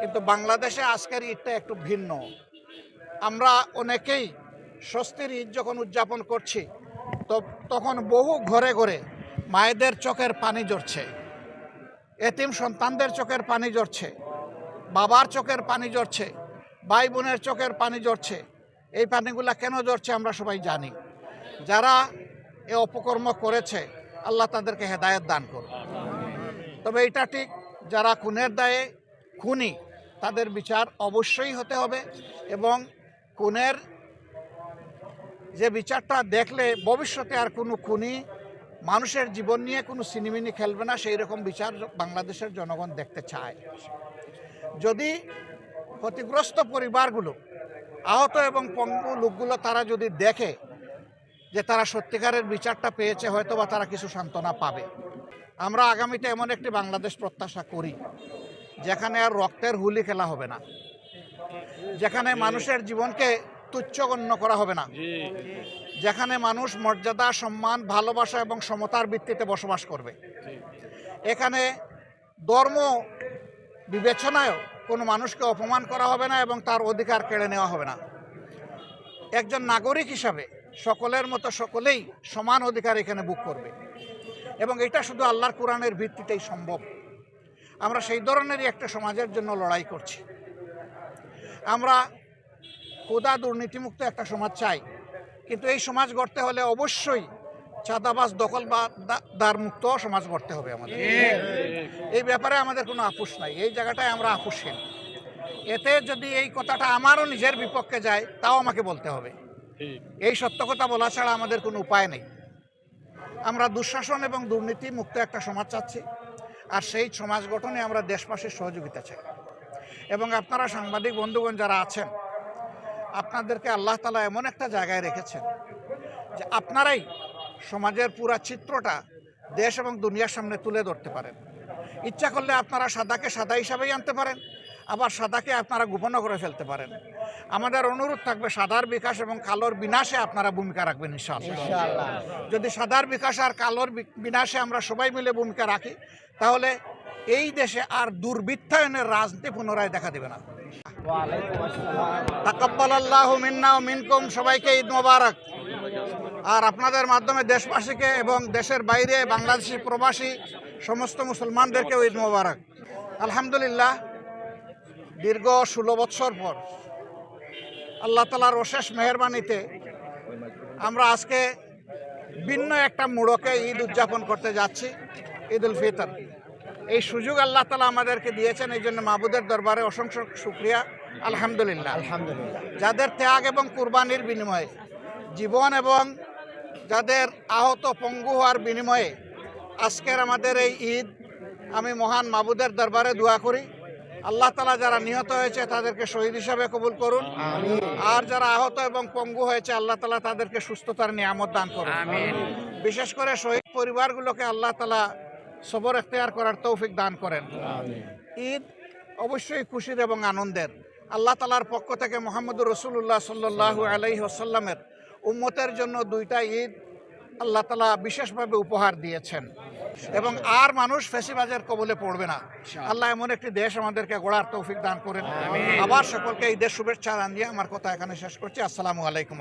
কিন্তু বাংলাদেশে আজকের ঈদটা একটু ভিন্ন। আমরা অনেকেই স্বস্তির ঈদ যখন উদযাপন করছি, তো তখন বহু ঘরে ঘরে মায়েদের চোখের পানি ঝরছে, এতিম সন্তানদের চোখের পানি ঝরছে, বাবার চোখের পানি ঝরছে ভাই বোনের চোখের পানি ঝরছে, এই পানিগুলা কেন ঝরছে আমরা সবাই জানি। যারা এ অপকর্ম করেছে, আল্লাহ তাদেরকে হেদায়ত দান করুন তবে এটা ঠিক, যারা খুনের দায়ে খুনি তাদের বিচার অবশ্যই হতে হবে এবং খুনের যে বিচারটা দেখলে ভবিষ্যতে আর কোনো খুনি মানুষের জীবন নিয়ে কোনো সিনেমিনি খেলবে না, সেই রকম বিচার বাংলাদেশের জনগণ দেখতে চায়। যদি ক্ষতিগ্রস্ত পরিবারগুলো, আহত এবং পঙ্গু লোকগুলো তারা যদি দেখে যে তারা সত্যিকারের বিচারটা পেয়েছে হয়তো বা তারা কিছু সান্ত্বনা পাবে। আমরা আগামীতে এমন একটি বাংলাদেশ প্রত্যাশা করি। যেখানে আর রক্তের হুলি খেলা হবে না। যেখানে মানুষের জীবনকে তুচ্ছ গণ্য করা হবে না। যেখানে মানুষ মর্যাদা সম্মান ভালোবাসা এবং সমতার ভিত্তিতে বসবাস করবে। এখানে ধর্ম বিবেচনায়ও কোনো মানুষকে অপমান করা হবে না এবং তার অধিকার কেড়ে নেওয়া হবে না। একজন নাগরিক হিসাবে সকলের মতো সকলেই সমান অধিকার এখানে বুক করবে। এবং এটা শুধু আল্লাহর কোরআনের ভিত্তিতেই সম্ভব। আমরা সেই ধরনেরই একটা সমাজের জন্য লড়াই করছি। আমরা কোদা দুর্নীতিমুক্ত একটা সমাজ চাই, কিন্তু এই সমাজ গড়তে হলে অবশ্যই চাঁদাবাজ দখল বা দা- দার মুক্ত সমাজ গড়তে হবে আমাদের। এই ব্যাপারে আমাদের কোনো আপোষ নাই, এই জায়গাটায় আমরা আপোষহীন। এতে যদি এই কথাটা আমারও নিজের বিপক্ষে যায়, তাও আমাকে বলতে হবে। এই সত্য কথা বলা ছাড়া আমাদের কোনো উপায় নেই। আমরা দুঃশাসন এবং দুর্নীতি মুক্ত একটা সমাজ চাচ্ছি। আর সেই সমাজ গঠনে আমরা দেশবাসীর সহযোগিতা চাই। এবং আপনারা সাংবাদিক, বন্ধুগণ যারা আছেন, আপনাদেরকে আল্লাহ তালা এমন একটা জায়গায় রেখেছেন যে আপনারাই সমাজের পুরা চিত্রটা দেশ এবং দুনিয়ার সামনে তুলে ধরতে পারেন। ইচ্ছা করলে আপনারা সাদাকে সাদা হিসাবেই আনতে পারেন। আবার সাদাকে আপনারা গোপন করে ফেলতে পারেন। আমাদের অনুরোধ থাকবে সাদার বিকাশ এবং কালোর বিনাশে আপনারা ভূমিকা রাখবেন ইনশাআল্লাহ। যদি সাদার বিকাশ আর কালোর বিনাশে আমরা সবাই মিলে ভূমিকা রাখি তাহলে এই দেশে আর দুর্বৃত্তায়নের রাজনীতি পুনরায় দেখা দেবে না। তাকাব্বাল আল্লাহ মিন্না ও মিনকুম সবাইকে ঈদ মোবারক। আর আপনাদের মাধ্যমে দেশবাসীকে এবং দেশের বাইরে বাংলাদেশি প্রবাসী সমস্ত মুসলমানদেরকেও ঈদ মোবারক। আলহামদুলিল্লাহ দীর্ঘ ষোলো বৎসর পর আল্লাহ তালার অশেষ মেহরবানিতে আমরা আজকে ভিন্ন একটা মোড়কে ঈদ উদযাপন করতে যাচ্ছি ঈদ উল ফিতর। এই সুযোগ আল্লাহ তালা আমাদেরকে দিয়েছেন এই জন্য মাহবুদের দরবারে অসংখ্য শুক্রিয়া। আলহামদুলিল্লাহ। আলহামদুলিল্লাহ। যাদের ত্যাগ এবং কুরবানির বিনিময়ে জীবন এবং যাদের আহত পঙ্গু হওয়ার বিনিময়ে আজকের আমাদের এই ঈদ আমি মহান মাবুদের দরবারে দোয়া করি। আল্লাহ তালা যারা নিহত হয়েছে তাদেরকে শহীদ হিসাবে কবুল করুন। আর যারা আহত এবং পঙ্গু হয়েছে আল্লাহ তালা তাদেরকে সুস্থতার নিয়ামত দান করুন। বিশেষ করে শহীদ পরিবারগুলোকে আল্লাহ তালা সবর এখতিয়ার করার তৌফিক দান করেন। ঈদ অবশ্যই খুশির এবং আনন্দের। আল্লাহ তালার পক্ষ থেকে মোহাম্মদুর রসুল্লাহ সাল্লাহু আলাইহি আসাল্লামের উম্মতের জন্য দুইটা ঈদ আল্লাহ তালা বিশেষভাবে উপহার দিয়েছেন। এবং আর মানুষ ফেসিবাজের কবলে পড়বে না। আল্লাহ এমন একটি দেশ আমাদেরকে গড়ার তৌফিক দান করেন। আবার সকলকে এই দেশ শুভেচ্ছা দিয়ে আমার কথা এখানে শেষ করছি। আসসালামু আলাইকুম